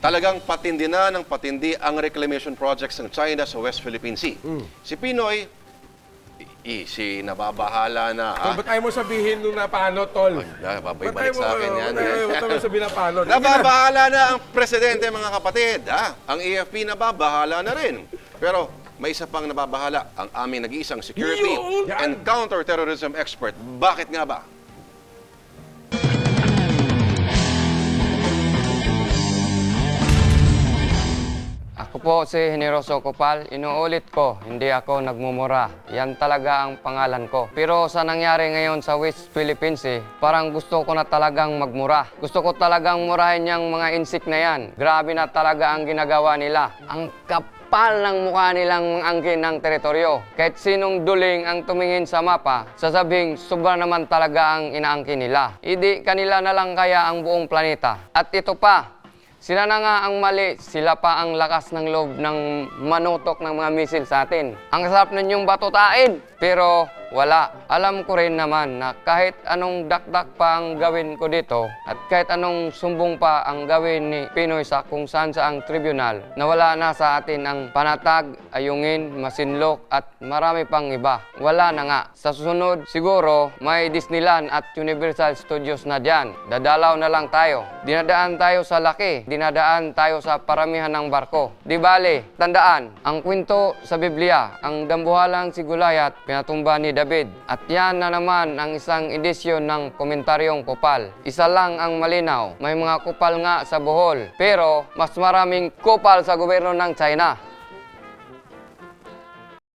Talagang patindi na ng patindi ang reclamation projects ng China sa West Philippine Sea. Si Pinoy, easy, nababahala na. Ah. ba't ayaw mo sabihin nung na paano, tol? Ah, babay- Ba't balik ayaw mo- sa akin yan. ba't ayaw- ayaw mo sabihin na paano? Sige na. Nababahala na ang presidente, mga kapatid. Ha? Ang AFP nababahala na rin. Pero may isa pang nababahala, ang aming nag-iisang security Yun! and counter-terrorism expert. Bakit nga ba? Ako po si Generoso Copal. Inuulit ko, hindi ako nagmumura. Yan talaga ang pangalan ko. Pero sa nangyari ngayon sa West Philippines, eh, parang gusto ko na talagang magmura. Gusto ko talagang murahin yung mga insik na yan. Grabe na talaga ang ginagawa nila. Ang kapal ng mukha nilang angkin ng teritoryo. Kahit sinong duling ang tumingin sa mapa, sasabing sobra naman talaga ang inaangkin nila. Hindi kanila na lang kaya ang buong planeta. At ito pa, sila na nga ang mali, sila pa ang lakas ng loob ng manutok ng mga misil sa atin. Ang sarap ninyong batutain, pero wala. Alam ko rin naman na kahit anong dakdak pa ang gawin ko dito at kahit anong sumbong pa ang gawin ni Pinoy sa kung saan sa ang tribunal, nawala na sa atin ang panatag, ayungin, masinlok at marami pang iba. Wala na nga. Sa susunod, siguro may Disneyland at Universal Studios na dyan. Dadalaw na lang tayo. Dinadaan tayo sa laki. Dinadaan tayo sa paramihan ng barko. Di bale, tandaan, ang kwento sa Biblia, ang dambuhalang si Gulayat, pinatumba ni David. At yan na naman ang isang edisyon ng komentaryong kupal. Isa lang ang malinaw, may mga kupal nga sa Bohol. Pero mas maraming kupal sa gobyerno ng China.